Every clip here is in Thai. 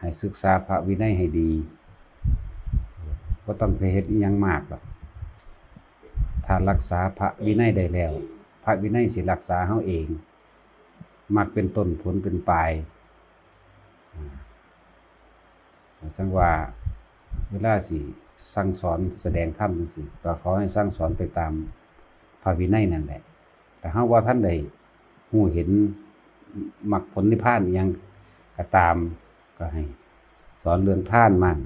ให้ศึกษาพระวินัยให้ดีก็ต้องไปเฮ็ดยังมากหรอกถ้ารักษาพระวินัยได้แล้ว พระวินัยสิรักษาเฮาเอง มักเป็นต้นผลเป็นปลายจังว่าเวลาสิสั่งสอนแสดงธรรมจังซี่ก็ขอให้สั่งสอนไปตามพระวินัยนั่นแหละ แต่เฮาว่าท่านใดฮู้เห็นมรรคผลนิพพานยังก็ตาม ก็ให้ สอนเรื่องท่านมั่ง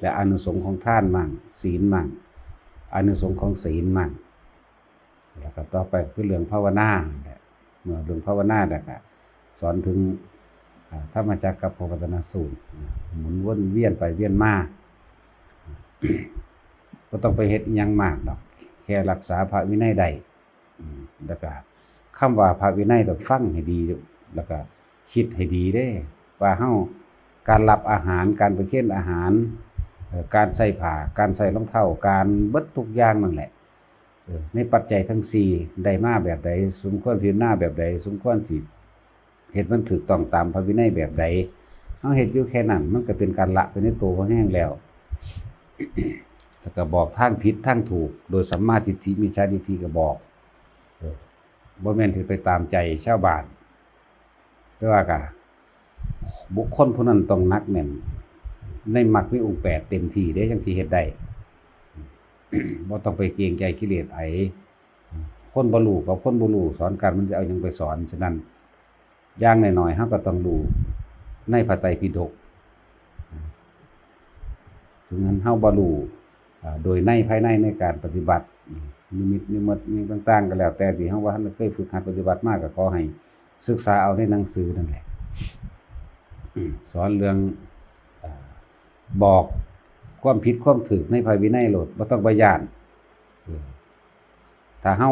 และอนุสงส์ของท่านมั่งศีลมั่งอนุสงส์ของศีลมั่งแล้วก็ต่อไปคือเรื่องภาวนาเมื่อเรื่องภาวนาแล้วก็สอนถึงอ่าธรรมจักรกับปวัตนสูตรหมุนวนเวียนไปเวียนมาก็ต้องไปเฮ็ดยังมากดอกแค่รักษาพระวินัยได้อืมแล้วก็คำว่าพระวินัยต้องฟังให้ดีแล้วก็คิดให้ดีเด้ว่าเฮา การรับอาหารการไปเค้นอาหาร การใส่ผ้าการใส่รองเท้าการเบิดทุกอย่างนั่นแหละในปัจจัยทั้งสี่ได้มาแบบใดสมควรพิจารณาแบบใดสมควรสิเฮ็ดมันถูกต้องตามพระวินัยแบบใดเฮาเฮ็ดอยู่แค่นั้นมันก็เป็นการละไปในตัวของแห้งแล้วแล้วก็บอกทางผิดทางถูก โดยสัมมาทิฏฐิมิจฉาทิฏฐิก็บอกบ่แม่นที่ไปตามใจชาวบ้านแต่ว่าก็ บุคคลผู้นั้นต้องนักแน่น ในมรรคมีองค์แปดเต็มที่เด้จังสิเฮ็ดได้บ่ต้องไปเกรงใจกิเลสไผคนบ่รู้กับคนบ่รู้สอนกันมันจะเอายังไปสอน ฉะนั้นอย่างหน้อยๆเฮาก็ต้องรู้ในพระไตรปิฎกถึงนั้นเฮาบ่รู้อ่าโดยในภายในในการปฏิบัตินิมิตนิมิตนี่ต่างๆก็แล้ว แต่ที่เฮาว่าท่านเคยฝึกหัดปฏิบัติมากก็ขอให้ศึกษาเอาในหนังสือนั่นแหละ สอนเรื่องบอกความผิดความถูกในภายวินัยโลดบ่ต้องไปยานถ้าเฮา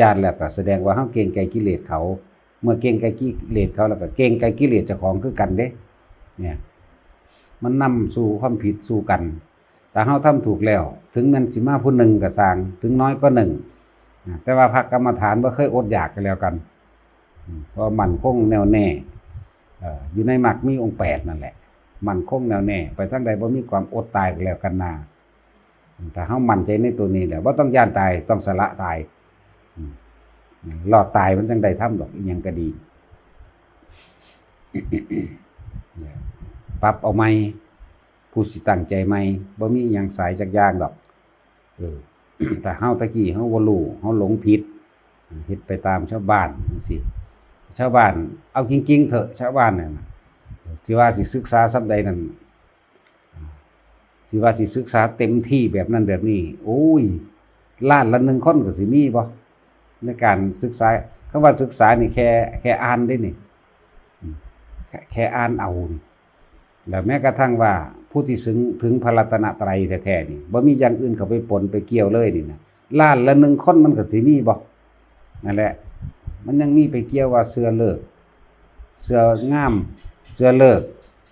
ยานแล้วก็แสดงว่าเฮาเก่งไกลกิเลสเขา เมื่อเก่งไกลกิเลสเขาแล้วก็เก่งไกลกิเลสเจ้าของคือกันเด้ เนี่ย มันนำสู่ความผิดสู่กันแต่เฮาทำถูกแล้ว ถึงมันสิมาผู้หนึ่งก็สร้างถึงน้อยก็หนึ่งแต่ว่าพระกรรมฐานบ่าเคยอดอยากกันแล้วกันเพราะมันคงแน่วแน่ อยู่ในหมรรคมีองค์แปดนั่นแหละ มันคงแน่วแน่ ไปทางใดบ่มีความอดตายกันแล้วกันนาแต่เฮามั่นใจในตัวนี้แหละบ่าต้องย่านตายต้องสละตายอืมรอดตายมันจังใดทำดอกอยังก็ดีปรับเอาไหมผู้สิตั้งใจใหมบ่มีอิหยังสายจักยางดอกเออแต่เฮาตะกี้เฮาบ่รู้เฮาหลงผิดเฮ็ดไปตามชาวบ้านจังซี่ ชาวบ้าน เอาจริง ๆ เถอะชาวบ้านน่ะนะสิว่าสิศึกษาสับใดนั่นสิว่าสิศึกษาเต็มที่แบบนั้นแบบนี้ โอ้ยล้านละหนึ่งคนก็สิมีบ่ในการศึกษาคำว่าศึกษานี่แค่แค่อ่านได้นี่แค่แค่อ่านเอาแล้วแม้กระทั่งว่าผู้ที่ถึงถึงพระรัตนตรัยแท้ๆนี่บ่มีอย่างอื่นเข้าไปปนไปเกี่ยวเลยนี่นะล้านละหนึ่งคนมันก็สิมีบ่นั่นแหละ มันยังมีไปเกี่ยวว่าเสื้อเลิก เสื้องาม เสื้อเลิก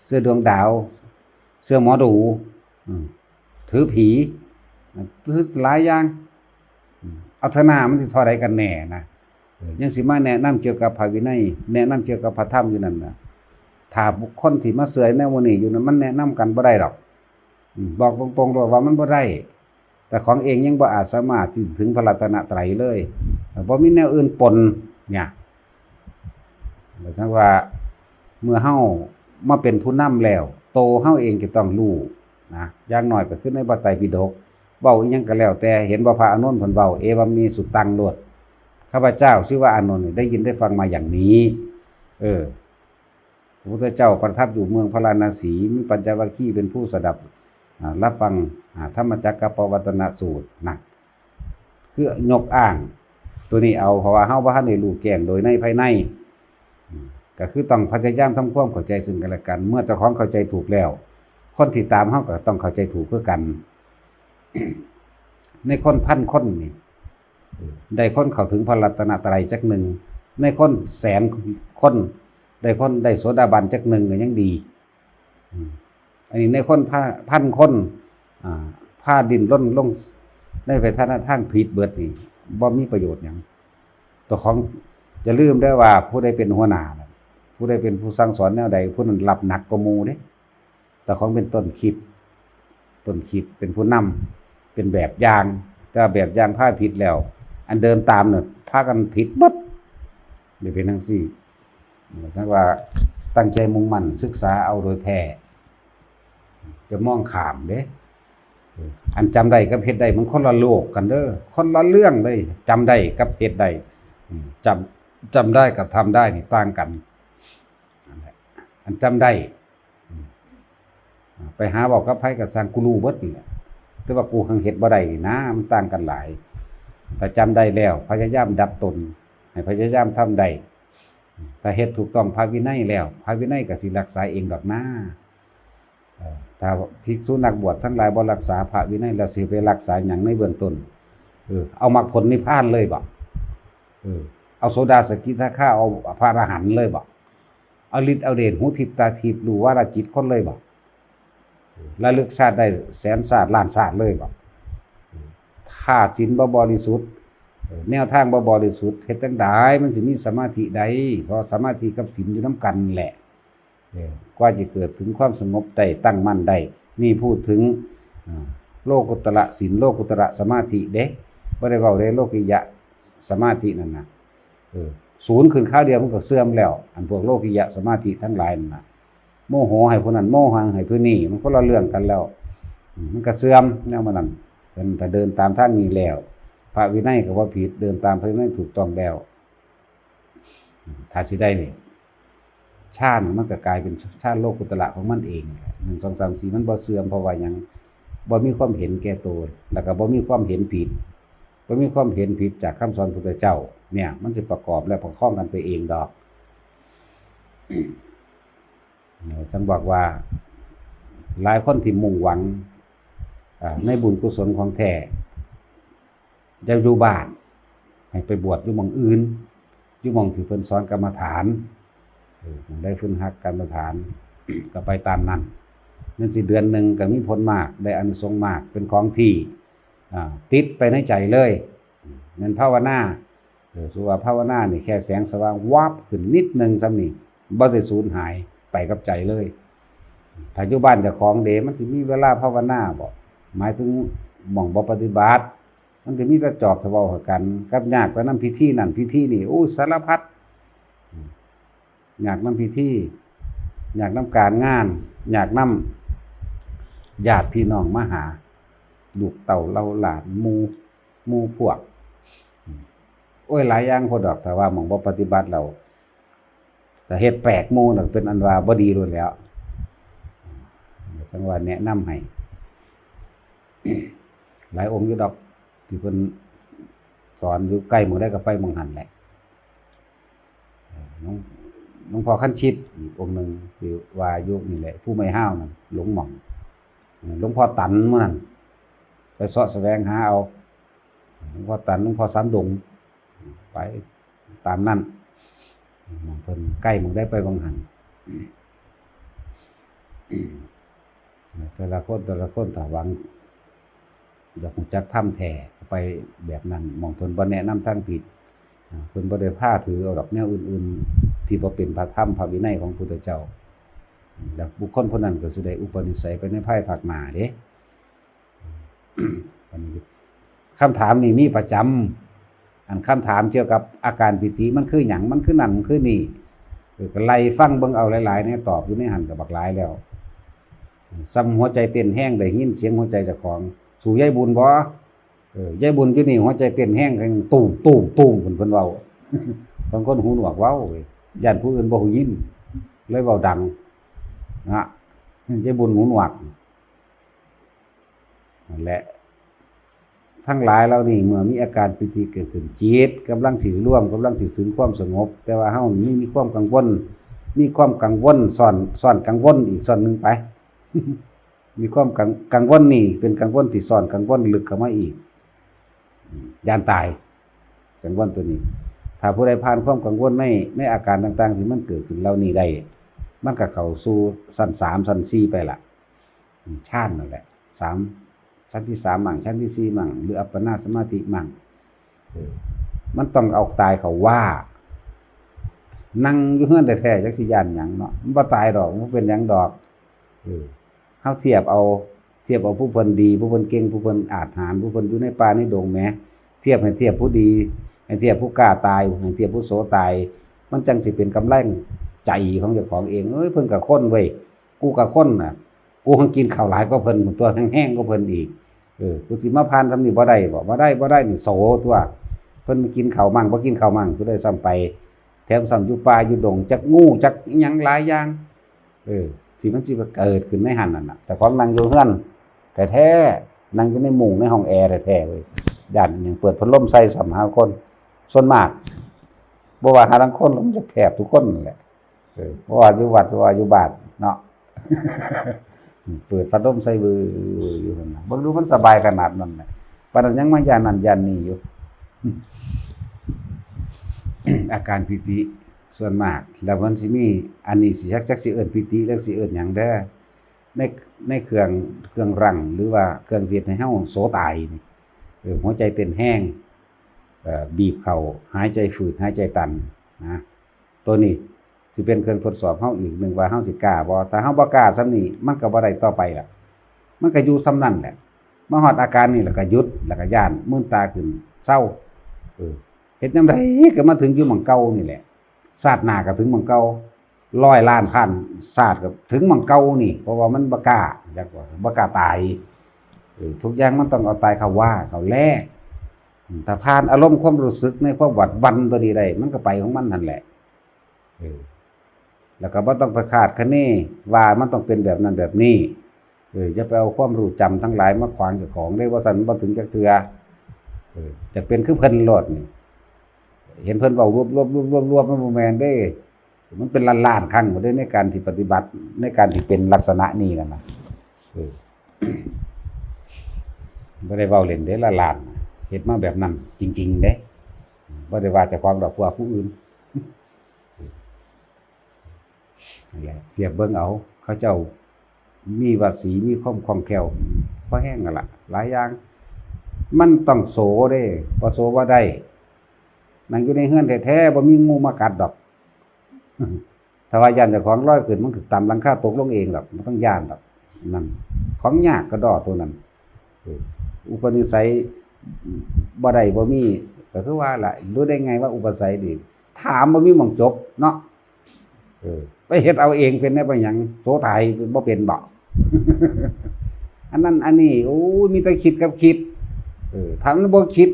เสื้อดวงดาว เสื้อหมอดูถือผีถือหลายอย่างอืมเอาเถอะนามันสิเท่าใดกันแน่นะยังสิมาแนะนำเกี่ยวกับพระวินัยแนะนำเกี่ยวกับพระธรรมอยู่นั่นนะถ้าบุคคลที่มาเสยในวันนี้อยู่นั้นมันแนะนำกันบ่ได้หรอกบอกตรงๆเลยว่ามันบ่ได้ แต่ของเองยังบ่อาจสามารถถึงพระรัตนตรัยเลยบ่มีแนวอื่นปน เนี่ยหมายถึงว่า เมื่อเฮามาเป็นผู้นำแล้ว โตเฮาเองจะต้องรู้นะอย่างน้อยก็คือในพระไตรปิฎกเว้าอยังก็แล้ว แต่เห็นว่าพระอานนท์เพิ่นเว้าเอวามีสุตังโลดข้าพเจ้าชื่อว่าอานนท์นี่ได้ยินได้ฟังมาอย่างนี้ เออพระพุทธเจ้าประทับอยู่เมืองพาราณสีมีปัญจวัคคีย์เป็นผู้สดับรับฟังอ่าธรรมจักรปวัตนสูตรนะคือยกอ้าง ตัวนี้เอาเพราะว่าเฮาบ่ทันได้รู้แจ้งโดยในภายใน ก็คือต้องพยายามทำความเข้าใจซึ่งกันและกัน เมื่อเจ้าของเข้าใจถูกแล้ว คนที่ตามเฮาก็ต้องเข้าใจถูกเพื่อกัน ในคนพันคนนี่ได้คนเข้าถึงพระรัตนตรัยจักหนึ่งในคนแสนคนได้คนได้โสดาบันจักหนึ่งก็ยังดีอันนี้ในคนพันพันคนอ่าผ้าดินล้นลงได้ไปท่านทางผิดเบิดนี่ บ่มีประโยชน์หยังตัวของจะลืมได้ว่าผู้ใดเป็นหัวหน้าผู้ใดเป็นผู้สั่งสอนแนวใดผู้นั้นรับหนักกว่ามูเด้แต่ของเป็นต้นคิดต้นคิดเป็นผู้นำเป็นแบบอย่างแต่ว่าแบบอย่างพาผิดแล้ว อันเดินตามเนี่ยพากันผิดบัดเดี๋ยวเป็นทั้งสี่สักว่าตั้งใจมุ่งมั่นศึกษาเอาโดยแท้จะมองขามเด้ อันจำได้กับเฮ็ดได้มันคนละโลกกันเด้อคนละเรื่องเลยจำได้กับเฮ็ดได้อืมจำจำได้กับทำได้นี่ต่างกัน อันจำได้ ไปหาบอกกับไผกับสางกูรูเบิดนี่แหละแต่ว่ากูหังเฮ็ดบ่ได้นี่นะมันต่างกันหลาย แต่จำได้แล้ว พยายามดับตนให้พยายามทำได้ถ้าเฮ็ดถูกต้องภาควินัยแล้วภาควินัยก็สิรักษาเองดอกหน้า ถ้าภิกษุนักบวชทั้งหลายบ่รักษาพระวินัยแล้วสิไปรักษาหยังในเบื้องต้นเออเอามรรคผลนิพพานเลยบ่เออเอาโสดาสกิทาคาเอาพระอรหันต์เลยบ่เอาฤทธิ์เอาเดชหูทิพตาทิพย์รู้ว่าละจิตคนเลยบ่ระลึกชาติได้แสนชาติล้านชาติเลยบ่ถ้าศีลบ่บริสุทธิ์แนวทางบ่บริสุทธิ์เฮ็ดจังไดมันสิมีสมาธิใดเพราะสมาธิกับศีลอยู่นํกันแหละ กว่าจะเกิดถึงความสงบได้ตั้งมั่นได้นี่พูดถึงโลกุตระศีลโลกุตระสมาธิเด้บ่ได้เว้าเด้โลกิยะสมาธินั่นนะเออศูนย์ขึ้นข้าวเดียวมันก็เสื่อมแล้ว อันพวกโลกิยะสมาธิทั้งหลายนั่นนะโมโหให้ผู้นั้นโมโหให้ผู้นี้มันคนละเรื่องกันแล้ว มันก็เสื่อมแนวมันนั่นแต่เดินตามทางนี้แล้ว พระวินัยก็ว่าผิดเดินตามพระวินัยถูกต้องแล้วถ้าสิได้เนี่ย ชาติมันก็กลายเป็นชาติโลกุตระของมันเองหนึ่งสองสามสี่มันบ่เสื่อมเพราะว่ายังบ่มีความเห็นแก่ตัวแล้วก็บ่มีความเห็นผิดบ่มีความเห็นผิดจากคำสอนพระเจ้า เนี่ย มันจะประกอบและประคองกันไปเองดอกจังบอกว่า หลายคนที่มุ่งหวังในบุญกุศลของแท้จะอยู่บ้านให้ไปบวชอยู่มองอื่นอยู่มองที่เพิ่นสอนกรรมฐาน ได้ฟื้นฮักกรรมฐานก็ไปตามนั้นนั่นสิเดือนหนึ่งก็มีผลมากได้อนิสงมากเป็นของที่ติดไปในใจเลยนั่นภาวนาสุวาภาวนานี่แค่แสงสว่างวับขึ้นนิดหนึงซ้ำนี่บ่ได้สูญหายไปกับใจเลยถ้าอยู่บ้านจ้าของเดมันสิมีเวลาภาวนาบ่หมายถึงหม่องบ่ปฏิบัติ มันจะมีแตะจอบทะเวากัน กับยากแต่นำพิธีนั่นพิธีนี่โอ้สารพัด อยากนำพิธีอยากนำการงาน อยากนำญาติพี่น้องมาหาลูกเต่าเราหลานมูมูพวก โอ้ยหลายอย่างพอดอกแต่ว่าหมองบ่ปฏิบัติเราแต่เฮ็ดแปลกมูน่ะเป็นอันว่าบ่ดีรุ่นแล้วจังหว่าแนะนำให้หลายองค์อยู่ดอกที่เพิ่นสอนอยู่ใกล้หมู่ได้ก็ไปหมองหันแหละเออง หลวงพ่อขั้นชิดอีกองค์หนึ่งที่ว่ายู่นี่แหละ ผู้ไม่ห้าวนั่นหลวงหม่องหลวงพ่อตันมื้อนั้นไปเสาะแสวงหาเอาหลวงพ่อตันหลวงพ่อสันดงไปตามนั้นมองเพิ่นใกล้มองได้ไปบางหันแต่ละคนแต่ละคนถ้าหวังอยากจักถ้ำแท้ก็ไปแบบนั้นมองเพิ่นบ่แนะนำทางผิดเพิ่นบ่ได้พาถือเอาดอกแนวอื่น ๆ ที่บ่เป็นพระธรรมพระวินัยของพุทธเจ้า แล้วบุคคลคนนั้นก็สิได้อุปนิสัยไปในภายภาคหน้าเด้อันนี้คำถามนี่มีประจำอันคำถามเกี่ยวกับอาการปิติมันคือหยังมันคือนั่นมันคือนี่เออก็ไล่ฟังเบิ่งเอาหลายๆเนี่ยตอบอยู่ในหันกับบักหลายแล้วซ้ำหัวใจเต้นแห้งได้ยินเสียงหัวใจจ้าของ สู่ยายบุญบ่เออยายบุญอยู่นี่หัวใจเต้นแห้งแห่งตูมตูมตูมเพิ่นเพิ่นเว้าบางคนหูหนวกเว้าเว้ย ย่านผู้อื่นบ่ฮู้ยินเลยเว้าดังนะยายบุญหูหนหวกนั่นแหละ ทั้งหลายเรานี่เมื่อมีอาการปิติเกิดขึ้นจิตกำลังสิร่วมกำลังสิถึงความสงบ แต่ว่าเฮานี่มีความกังวลมีความกังวลซ่อนซ่อนกังวลอีกซ่อนหนึ่งไป มีความกังกังวลนี่ เป็นกังวลที่ซ่อนกังวลลึกเข้ามาอีกยานตายกังวลตัวนี้ ถ้าผู้ใดผ่านความกังวลในในอาการต่าง ๆ ที่มันเกิดขึ้นเหล่านี้ได้ มันก็เข้าสู่สั้นสามสั้นสี่ไปละชาตินั่นแหละสามชั้นที่สามมั่งชั้นที่สี่มั่งหรืออัปปนาสมาธิมั่งมันต้องเอาตายเขาว่า นั่งอยู่เฮือนแต่แท้จักสิยานหยังเนาะมันบ่ตายดอกมันเป็นหยังดอกเออาเทียบเอา เทียบเอาผู้เพิ่นดี ผู้เพิ่นเก่งผู้เพิ่นอาจหารผู้เพิ่นอยู่ในป่าในดงแหมเทียบให้เทียบผู้ดี ให้เทียบผู้กล้าตายให้เทียบผู้โสตาย มันจังสิเป็นกำลังใจของเจ้าของเองเอ้ยเพิ่นก็คนเว้ยกูก็คนน่ะ กูหังกินข้าวหลายก็เพิ่นตัวแห้งๆก็เพิ่นอีกเออกูสิมาพานทำนี่บ่ได้บ่บ่ได้บ่ได้นี่โสตัว เพิ่นกินข้าวมั่งบ่กินข้าวมั่งกูได้ซ้ำไปแถมซ้ำอยู่ป่าอยู่ดงจักงูจักหยังหลายอย่างเออสิมันสิเกิดขึ้นในหันนั่นน่ะ แต่ของนั่งอยู่เฮือนแต่แท้นั่งอยู่ในมุงในห้องแอร์แท้ๆเว้ยย่านยังเปิดพัดลมใส่สำหาคน ส่วนมากบ่ว่าหาทั้งคนแล้วมันจะแคบทุกคนแหละบ่ว่าอยู่วัดบ่ว่าอยู่บ้านเนาะเปิดพัดลมใส่บืออยู่หั่นนะบิ่งดูมันสบายขนาดนั้นน่ะปานนั้นยังมายานนั่นยานนี่อยู่ อาการพิติส่วนมาก แล้วมันสิมีอันนี้สิจักจักสิเอิ้นพิติแล้วสิเอิ้นหยังเด้อในในเครื่องเครื่องรังหรือว่าเครื่องเสียดให้เฮาโสตายนี่หัวใจเป็นแห้ง บีบเข้าหายใจฝืดหายใจตันนะตัวนี้สิเป็นเครื่องทดสอบเฮาอีกหนึ่งว่าเฮาสิกล้าบ่ถ้าเฮาบ่กล้าซำนี้มันก็บ่ได้ต่อไปล่ะ มันก็อยู่ซ้ำนั้นแหละมาฮอดอาการนี่แล้วก็ยุดแล้วก็ย่านมื่นตาขึ้นเศร้าเออเฮ็ดจังไดก็มาถึงอยู่หม่องเก่านี่แหละศาสตร์หน้าก็ถึงหม่องเก่าร้อยล้านพันศาสตร์ก็ถึงหม่องเก่านี่ เพราะว่ามันบ่กล้าจักว่าบ่กล้าตายเออทุกอย่างมันต้องเอาตายเข้าว่าเข้าแลก ถ้าผ่านอารมณ์ความรู้สึกในความหวัดวันตัวนี้ได้มันก็ไปของมันนั่นแหละแล้วก็บ่ต้องไปคาดคะเนว่ามันต้องเป็นแบบนั้นแบบนี้เออจะไปเอาความรู้จำทั้งหลายมาขวางเจ้าของได้ว่าซั่นบ่ถึงจักเทื่อเออจะเป็นคือเพิ่นโลดนี่เห็นเพิ่นเว้ารวบรวบรวบรวบรวบมันบ่แมนเด้ มันเป็นล้านๆครั้งบ่ได้ในการที่ปฏิบัติในการที่เป็นลักษณะนี้นั่นน่ะเออบ่ได้เว้าเล่นเด้ละล้าน เฮ็ดมาแบบนั้นจริง ๆเด้บ่ได้ว่าเจะความดอกว่าผู้อื่นเทียบเบิ่งเอา เขาเจ้ามีวาสีมีความคล่องแคล่วพอแห้งกันละหลายอย่าง มันต้องโสเด้บ่โสบ่าได้นั่งอยู่ในเฮือนแท้ๆบ่มีงูมากัดดอกถ้าว่าย่านเจ้าของร้อยขึ้นมันคือตามหลังคาตกลงเองดอกมันต้องย่านดอกนั่นของยากก็ดอตัวนั้นอุปนิสัย บ่ได้บ่มีก็คือว่าล่ะรู้ได้ไงว่าอุปสัยดี ถามบ่มีหม่องจบเนาะเออไปเฮ็ดเอาเองเป็นได้บ่หยังโสตายบ่เป็นบ่อันนั้นอันนี้โอ้ยมีแต่คิดกับคิดเออถ้ามบ่คิด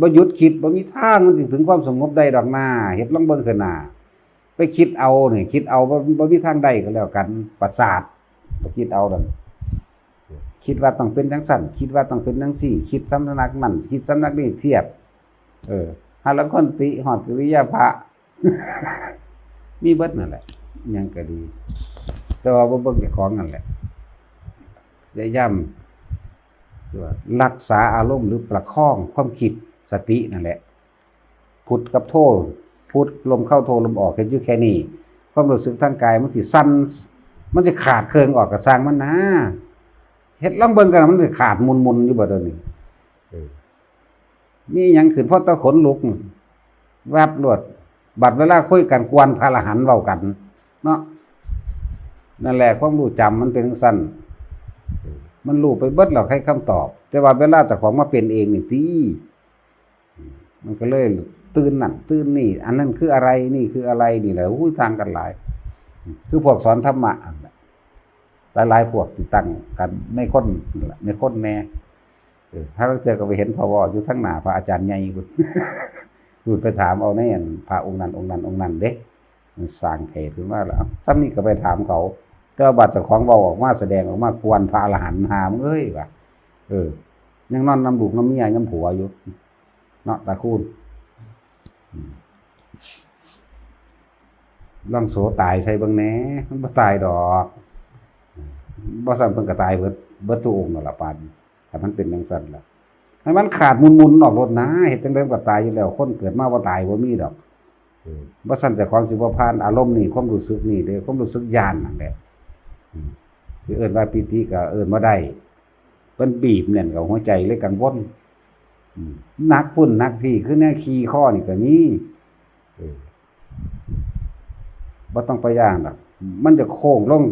บ่หยุดคิดบ่มีทางมันถึงความสงบได้ดอกหน้าเฮ็ดลองเบิ่งขึ้นหน้าไปคิดเอานี่คิดเอาบ่บ่มีทางได้ก็แล้วกันประสาทบ่คิดเอานั่น คิดว่าต้องเป็นจังซั่นคิดว่าต้องเป็นจังซี่ คิดสำนักนั่นคิดสำนักนี้เทียบ เออหาละคนติฮอดกิริยาพระมีเบิดนั่นแหละยังก็ดี แต่ว่าบ่เบิ่งจ้าของนั่นแหละอย่าย่ำคือว่ารักษาอารมณ์หรือประคองความคิดสตินั่นแหละ พุทธกับโทษพุทธลมเข้าโทลมออกเห็นอยู่แค่นี้ความรู้สึกทางกายมันสิสั้นมันจะขาดเครื่องออกกับสร้างมันนะ เฮ็ดล่องเบิ่งกันมันสิขาดมุนๆอยู่บ่เดี๋ยวนี้มีหยังขึ้นพราะตะขนลุกแวบรวด บัดเวลาคุยกันกวนพระอรหันเว้ากัน เนาะนั่นแหละความรู้จำมันเป็นจังซั่นมันรู้ไปเบิดหรอกให้คำตอบ แต่ว่าเวลาแต่ของมาเป็นเองนี่ตีมันก็เลยตื่นนั่นตื่นนี่ อันนั้นคืออะไรนี่คืออะไรนี่แหละอุ้ทางกันหลาย คือพวกสอนธรรมะอันนั้น หลายๆพวกที่ตั้งกันในคนในคนแน่ถ้าเราเจอก็ไปเห็นพอวออยู่ทั้งหน้าพระอาจารย์ใหญ่คุณคุณไปถามเอาแน่นพระองค์นั้นองค์นั้นองค์นั้นเด้มันสร้างเพจขึ้นมาแล้วซ้ำนี่ก็ไปถามเขาก็บัตรเจ้าของเบาออกมาแสดงออกมากวนพระอรหันต์หามเอ้ยว่ะเออ ยังนอนน้ำลูกน้ำเมียน้ำผัวอยู่เนาะตาคูนอืมลองโสตายใส่บิ่งแหน่มันบ่ตายดอก บ่สั่นเพิ่นก็ตายเบิดเบิดทุกองค์นั่นล่ะปานแต่มันเป็นจังซั่นล่ะให้มันขาดมุนๆออกรถนะเฮ็ดจังได๋ก็ตายอยู่แล้ว คนเกิดมาบ่ตายบ่มีดอกบ่สั่นเจ้าของสิบ่ผ่านอารมณ์นี่ความรู้สึกนี่เด้ความรู้สึกญาณนั่นแหละสิเอิ้นว่าปิติก็เอิ้นบ่ได้เพิ่นบีบแน่นกับหัวใจเลยกังวลนักพุ่นนักพี่คือแนวขี่ข้อนี่ก็มีเออบ่ต้องไปย่างดอกมันจะโค้งลง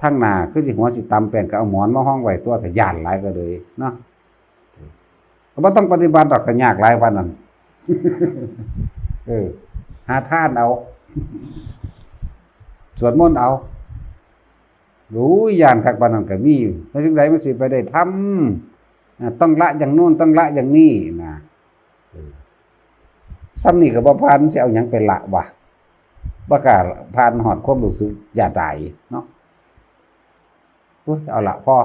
ทางหนาคือสิหัวสิตำแป้นก็เอาหมอนมาห้องไว้ตัวก็ย่านหลายก็เลยเนาะก็บ่ต้องปฏิบัติดอกก็ยากหลายปานนั้นเออหาท่านเอา สวดมนต์เอา รู้ยานคักปานนั้นก็มีเพราะจังไดมันสิไปได้ทำต้องละอย่างโน้นต้องละอย่างนี้นะซ้ำนี่ก็บ่ผ่านสิเอาหยังไปละวะบ่กาผ่านหอดความรู้สึกอย่าตายเนาะ เอาละพ่อ